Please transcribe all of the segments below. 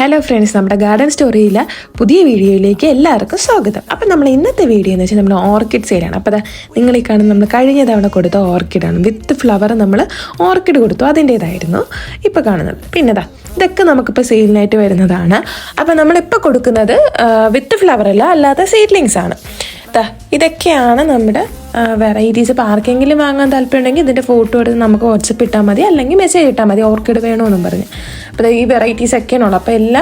Hello friends നമ്മുടെ garden സ്റ്റോറിയിലെ പുതിയ വീഡിയോയിലേക്ക് എല്ലാവർക്കും സ്വാഗതം. അപ്പം നമ്മൾ ഇന്നത്തെ വീഡിയോ എന്ന് വെച്ചാൽ നമ്മൾ ഓർക്കിഡ് സെയിലാണ് അപ്പോൾ അതാ നിങ്ങൾ ഈ കാണുന്ന നമ്മൾ കഴിഞ്ഞ തവണ കൊടുത്ത ഓർക്കിഡാണ് വിത്ത് ഫ്ലവർ നമ്മൾ ഓർക്കിഡ് കൊടുത്തു. അതിന്റേതായിരുന്നു ഇപ്പോൾ കാണുന്നത്. പിന്നെ ദാ ഇതൊക്കെ നമുക്കിപ്പോൾ സെയിലിനായിട്ട് വരുന്നതാണ്. അപ്പോൾ നമ്മളിപ്പോൾ കൊടുക്കുന്നത് വിത്ത് ഫ്ലവർ അല്ല അല്ലാതെ സീഡ്ലിങ്സ് ആണ്. ഇതൊക്കെയാണ് നമ്മുടെ വെറൈറ്റീസ് ഇപ്പോൾ ആർക്കെങ്കിലും വാങ്ങാൻ താല്പര്യമുണ്ടെങ്കിൽ ഇതിന്റെ ഫോട്ടോ എടുത്ത് നമുക്ക് വാട്സപ്പ് ഇട്ടാൽ മതി അല്ലെങ്കിൽ മെസ്സേജ് ഇട്ടാൽ മതി ഓർക്കിഡ് വേണമെന്നും പറഞ്ഞ്. അപ്പോൾ ദാ ഈ വെറൈറ്റീസ് ഒക്കെയാണ് ഉള്ളത്. അപ്പോൾ എല്ലാ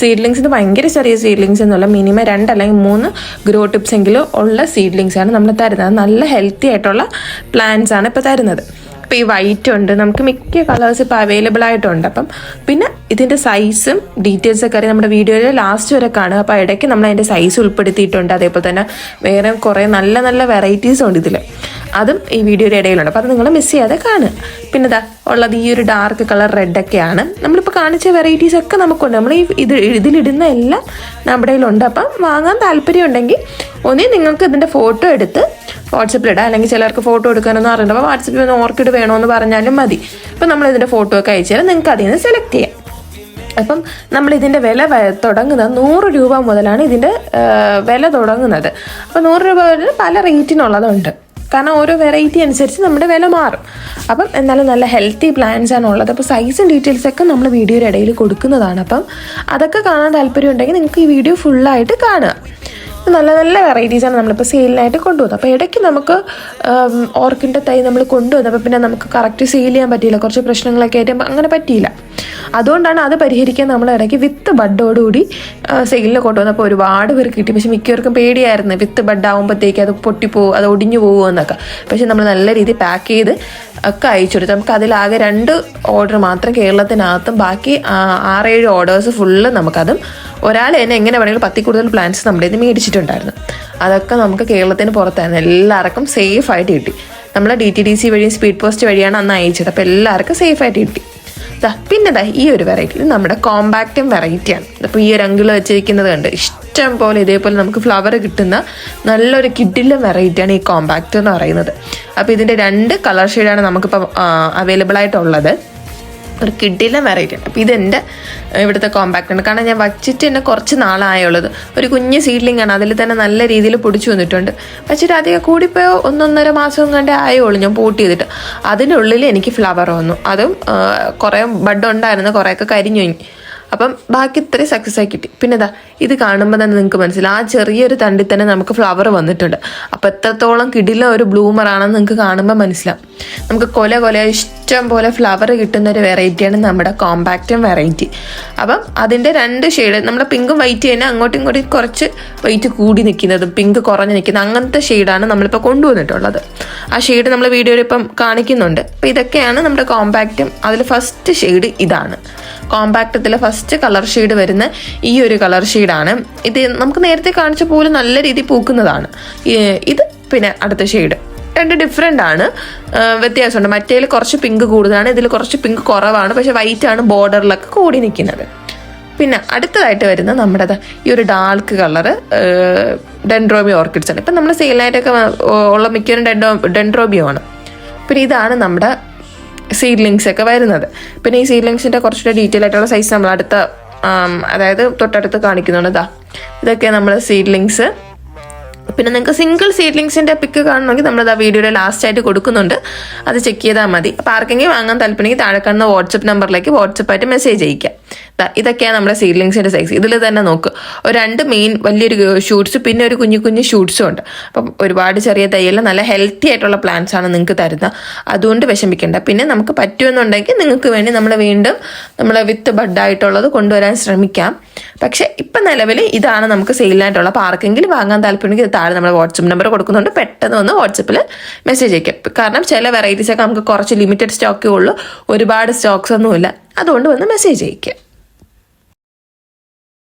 സീഡ്ലിങ്സിന് ഭയങ്കര ചെറിയ സീഡ്ലിങ്സ് എന്നുള്ള മിനിമം രണ്ട് അല്ലെങ്കിൽ മൂന്ന് ഗ്രോ ടിപ്സ് എങ്കിലും ഉള്ള സീഡ്ലിങ്സ് ആണ് നമ്മൾ തരുന്നത്. നല്ല ഹെൽത്തി ആയിട്ടുള്ള പ്ലാന്റ്സ് ആണ് ഇപ്പോൾ തരുന്നത്. അപ്പോൾ ഈ വൈറ്റ് ഉണ്ട്. നമുക്ക് മിക്ക കളേഴ്സ് ഇപ്പോൾ അവൈലബിൾ ആയിട്ടുണ്ട്. അപ്പം പിന്നെ ഇതിന്റെ സൈസും ഡീറ്റെയിൽസ് ഒക്കെ നമ്മുടെ വീഡിയോയിൽ ലാസ്റ്റ് വരെ കാണുക. അപ്പോൾ ഇടയ്ക്ക് നമ്മൾ അതിന്റെ സൈസ് ഉൾപ്പെടുത്തിയിട്ടുണ്ട്. അതേപോലെ തന്നെ വേറെ കുറേ നല്ല നല്ല വെറൈറ്റീസ് ഉണ്ട് ഇതിൽ അതും ഈ വീഡിയോയുടെ ഇടയിലുണ്ട്. അപ്പോൾ അത് നിങ്ങൾ മിസ് ചെയ്യാതെ കാണുക. പിന്നെ ഇതാ ഉള്ളത് ഈ ഒരു ഡാർക്ക് കളർ റെഡൊക്കെയാണ് നമ്മളിപ്പോൾ കാണിച്ച വെറൈറ്റീസ് ഒക്കെ നമുക്കുണ്ട്. നമ്മൾ ഈ ഇത് ഇതിലിടുന്ന എല്ലാം നമ്മുടെ കയ്യിലുണ്ട്. അപ്പം വാങ്ങാൻ താല്പര്യം ഉണ്ടെങ്കിൽ ഒന്നേ നിങ്ങൾക്ക് ഇതിന്റെ ഫോട്ടോ എടുത്ത് വാട്സപ്പിൽ ഇടാം. അല്ലെങ്കിൽ ചിലർക്ക് ഫോട്ടോ എടുക്കാനൊന്നും അറിയണ്ട. അപ്പോൾ വാട്സപ്പിൽ ഒന്ന് ഓർക്കിഡ് വേണമെന്ന് പറഞ്ഞാലും മതി. അപ്പം നമ്മൾ ഇതിന്റെ ഫോട്ടോ ഒക്കെ അയച്ചു നിങ്ങൾക്ക് അതിൽ നിന്ന് സെലക്ട് ചെയ്യാം. അപ്പം നമ്മൾ ഇതിന്റെ വില തുടങ്ങുന്നത് നൂറ് രൂപ മുതലാണ് ഇതിന്റെ വില തുടങ്ങുന്നത്. അപ്പോൾ നൂറ് രൂപ മുതൽ പല റേറ്റിനുള്ളതുണ്ട് കാരണം ഓരോ വെറൈറ്റി അനുസരിച്ച് നമ്മുടെ വില മാറും. അപ്പം എന്നാലും നല്ല ഹെൽത്തി പ്ലാന്റ്സ് ആണ് ഉള്ളത് അപ്പോൾ സൈസും ഡീറ്റെയിൽസൊക്കെ നമ്മൾ വീഡിയോയുടെ ഇടയിൽ കൊടുക്കുന്നതാണ്. അപ്പം അതൊക്കെ കാണാൻ താല്പര്യം ഉണ്ടെങ്കിൽ നിങ്ങൾക്ക് ഈ വീഡിയോ ഫുള്ളായിട്ട് കാണുക. നല്ല നല്ല വെറൈറ്റീസാണ് നമ്മളിപ്പോൾ സെയിലിനായിട്ട് കൊണ്ടുവന്നത്. അപ്പോൾ ഇടയ്ക്ക് നമുക്ക് ഓർക്കിന്റെ തൈ നമ്മൾ കൊണ്ടുവന്നപ്പോൾ പിന്നെ നമുക്ക് കറക്റ്റ് സെയിൽ ചെയ്യാൻ പറ്റിയില്ല. കുറച്ച് പ്രശ്നങ്ങളൊക്കെ ആയിട്ട് അങ്ങനെ പറ്റിയില്ല. അതുകൊണ്ടാണ് അത് പരിഹരിക്കാൻ നമ്മൾ ഇടയ്ക്ക് വിത്ത് ബഡോടുകൂടി സെയിലിന് കൊണ്ടുവന്നപ്പോൾ ഒരുപാട് പേർ കിട്ടി. പക്ഷെ മിക്കവർക്കും പേടിയായിരുന്നു. വിത്ത് ബഡ് ആകുമ്പോഴത്തേക്ക് അത് പൊട്ടിപ്പോവും അത് ഒടിഞ്ഞു പോകുമോ എന്നൊക്കെ. പക്ഷെ നമ്മൾ നല്ല രീതിയിൽ പാക്ക് ചെയ്ത് ഒക്കെ അയച്ചു കൊടുത്തു. നമുക്ക് അതിലാകെ രണ്ട് ഓർഡർ മാത്രം കേരളത്തിനകത്തും ബാക്കി ആറേഴ് ഓർഡേഴ്സ് ഫുള്ള് നമുക്കതും ഒരാൾ തന്നെ എങ്ങനെ വേണമെങ്കിലും പത്തി കൂടുതൽ പ്ലാന്റ്സ് നമ്മുടെ ഇത് മേടിച്ചിട്ടുണ്ടായിരുന്നു. അതൊക്കെ നമുക്ക് കേരളത്തിന് പുറത്തായിരുന്നു. എല്ലാവർക്കും സേഫ് ആയിട്ട് കിട്ടി. നമ്മൾ ഡി ടി ഡി സി വഴിയും സ്പീഡ് പോസ്റ്റ് വഴിയാണ് അന്ന് അയച്ചത്. അപ്പോൾ എല്ലാവർക്കും സേഫ് ആയിട്ട് കിട്ടി. പിന്നെ ദാ ഈ ഒരു വെറൈറ്റി നമ്മുടെ കോമ്പാക്റ്റും വെറൈറ്റിയാണ് അപ്പോൾ ഈ ഒരു അങ്കിൾ വെച്ചിരിക്കുന്നത് കണ്ട് ഇഷ്ടം പോലെ ഇതേപോലെ നമുക്ക് ഫ്ലവർ കിട്ടുന്ന നല്ലൊരു കിഡിലും വെറൈറ്റിയാണ് ഈ കോമ്പാക്റ്റ് എന്ന് പറയുന്നത്. അപ്പോൾ ഇതിന്റെ രണ്ട് കളർ ഷെയ്ഡാണ് നമുക്കിപ്പോൾ അവൈലബിൾ ആയിട്ടുള്ളത്. ഒരു കിഡിലെ വെറൈറ്റി ഉണ്ട്. അപ്പോൾ ഇതെന്റെ ഇവിടുത്തെ കോമ്പാക്റ്റ് ഉണ്ട്. കാരണം ഞാൻ വച്ചിട്ട് തന്നെ കുറച്ച് നാളായുള്ളത്. ഒരു കുഞ്ഞ് സീഡ്ലിംഗ് ആണ്. അതിൽ തന്നെ നല്ല രീതിയിൽ പൊടിച്ചു വന്നിട്ടുണ്ട്. വച്ചിട്ട് അധികം കൂടിപ്പോയോ ഒന്നൊന്നര മാസം കണ്ടേ ആയുള്ളൂ ഞാൻ പോട്ട് ചെയ്തിട്ട്. അതിനുള്ളിൽ എനിക്ക് ഫ്ലവർ വന്നു. അതും കുറേ ബഡ് ഉണ്ടായിരുന്നു. കുറേയൊക്കെ കരിഞ്ഞു അപ്പം ബാക്കി ഇത്രയും സക്സസ് ആയി കിട്ടി. പിന്നെ ഇതാ ഇത് കാണുമ്പോൾ തന്നെ നിങ്ങൾക്ക് മനസ്സിലാവും. ആ ചെറിയൊരു തണ്ടിൽ തന്നെ നമുക്ക് ഫ്ലവർ വന്നിട്ടുണ്ട്. അപ്പം എത്രത്തോളം കിടില ഒരു ബ്ലൂമറാണെന്ന് നിങ്ങൾക്ക് കാണുമ്പോൾ മനസ്സിലാവും. നമുക്ക് കൊല കൊല ഇഷ്ടം പോലെ ഫ്ലവർ കിട്ടുന്ന ഒരു വെറൈറ്റിയാണ് നമ്മുടെ കോമ്പാക്റ്റും വെറൈറ്റി അപ്പം അതിന്റെ രണ്ട് ഷെയ്ഡ് നമ്മുടെ പിങ്കും വൈറ്റ് തന്നെ അങ്ങോട്ടും ഇങ്ങോട്ടും കുറച്ച് വൈറ്റ് കൂടി നിൽക്കുന്നതും പിങ്ക് കുറഞ്ഞ് നിൽക്കുന്നത് അങ്ങനത്തെ ഷെയ്ഡാണ് നമ്മളിപ്പോൾ കൊണ്ടുവന്നിട്ടുള്ളത്. ആ ഷെയ്ഡ് നമ്മൾ വീഡിയോയിൽ ഇപ്പം കാണിക്കുന്നുണ്ട്. അപ്പം ഇതൊക്കെയാണ് നമ്മുടെ കോമ്പാക്റ്റും അതിൽ ഫസ്റ്റ് ഷെയ്ഡ് ഇതാണ്. കോമ്പാക്റ്റത്തിൽ ഫസ്റ്റ് കളർ ഷെയ്ഡ് വരുന്ന ഈ ഒരു കളർ ഷെയ്ഡാണ് ഇത് നമുക്ക് നേരത്തെ കാണിച്ച പോലെ നല്ല രീതിയിൽ പൂക്കുന്നതാണ്. ഇത് പിന്നെ അടുത്ത ഷെയ്ഡ് രണ്ട് ഡിഫറെന്റ് ആണ്. വ്യത്യാസമുണ്ട്. മറ്റേതിൽ കുറച്ച് പിങ്ക് കൂടുതലാണ്. ഇതിൽ കുറച്ച് പിങ്ക് കുറവാണ്. പക്ഷെ വൈറ്റ് ആണ് ബോർഡറിലൊക്കെ കൂടി നിൽക്കുന്നത് പിന്നെ അടുത്തതായിട്ട് വരുന്ന നമ്മുടെ ഈ ഒരു ഡാർക്ക് കളറ് ഡെൻഡ്രോബിയോ ഓർക്കിഡ്സ് ആണ്. ഇപ്പം നമ്മൾ സെയിലായിട്ടൊക്കെ ഉള്ള മിക്കവരും ഡെൻഡോ ഡെൻഡ്രോബിയോ ആണ്. പിന്നെ ഇതാണ് നമ്മുടെ സീഡ്ലിങ്സ് ഒക്കെ വരുന്നത്. പിന്നെ ഈ സീഡ്ലിങ്സിന്റെ കുറച്ചുകൂടെ ഡീറ്റെയിൽ ആയിട്ടുള്ള സൈസ് നമ്മൾ അടുത്ത അതായത് തൊട്ടടുത്ത് കാണിക്കുന്നുണ്ട് ഇതാ ഇതൊക്കെ നമ്മൾ സീഡ്ലിങ്സ് പിന്നെ നിങ്ങൾക്ക് സിംഗിൾ സീഡ്ലിങ്സിന്റെ പിക്ക് കാണണമെങ്കിൽ നമ്മൾ ആ വീഡിയോയുടെ ലാസ്റ്റ് ആയിട്ട് കൊടുക്കുന്നുണ്ട്. അത് ചെക്ക് ചെയ്താൽ മതി. അപ്പോൾ ആർക്കെങ്കിലും വാങ്ങാൻ താല്പര്യമെങ്കിൽ താഴെ കാണുന്ന വാട്സപ്പ് നമ്പറിലേക്ക് വാട്സപ്പായിട്ട് മെസ്സേജ് അയക്കാം ഇതൊക്കെയാണ് നമ്മുടെ സീഡ്ലിങ്സിന്റെ സൈസ് ഇതിൽ തന്നെ നോക്ക് ഒരു രണ്ട് മെയിൻ വലിയൊരു ഷൂട്ട്സ് പിന്നെ ഒരു കുഞ്ഞു കുഞ്ഞു ഷൂട്ട്സും ഉണ്ട്. അപ്പം ഒരുപാട് ചെറിയ തയ്യൽ നല്ല ഹെൽത്തി ആയിട്ടുള്ള പ്ലാന്റ്സ് ആണ് നിങ്ങൾക്ക് തരുന്നത് അതുകൊണ്ട് വിഷമിക്കേണ്ട. പിന്നെ നമുക്ക് പറ്റുമെന്നുണ്ടെങ്കിൽ നിങ്ങൾക്ക് വേണ്ടി നമ്മൾ വീണ്ടും നമ്മൾ വിത്ത് ബഡായിട്ടുള്ളത് കൊണ്ടുവരാൻ ശ്രമിക്കാം. പക്ഷേ ഇപ്പം നിലവിൽ ഇതാണ് നമുക്ക് സെയിലിനായിട്ടുള്ള അപ്പോൾ ആർക്കെങ്കിലും വാങ്ങാൻ താല്പര്യമെങ്കിൽ താഴെ നമ്മൾ വാട്സപ്പ് നമ്പർ കൊടുക്കുന്നുണ്ട്. പെട്ടെന്ന് വന്ന് വാട്സപ്പിൽ മെസ്സേജ് അയക്കാം. കാരണം ചില വെറൈറ്റീസ് ഒക്കെ നമുക്ക് കുറച്ച് ലിമിറ്റഡ് സ്റ്റോക്കേ ഉള്ളൂ. ഒരുപാട് സ്റ്റോക്സ് ഒന്നുമില്ല. അതുകൊണ്ട് വന്ന് മെസ്സേജ് അയക്കാം.